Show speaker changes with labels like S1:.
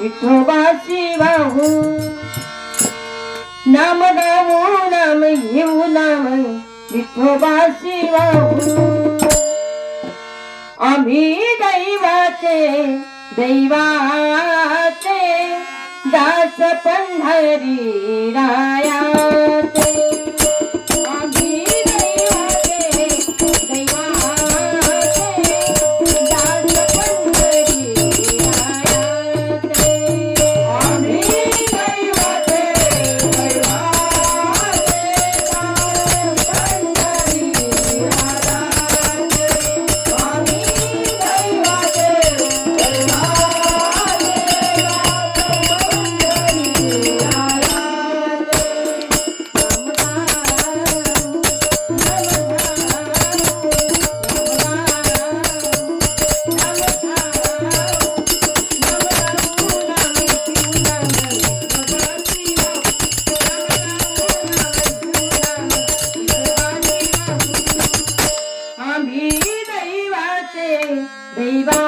S1: विठोबा शिवाहू नाम गाऊ नाम घेऊ नाम विठोबा शिवाहू आम्ही दैवाचे दैवाचे दास पंढरी रा தெய்வத்தை தெய்வா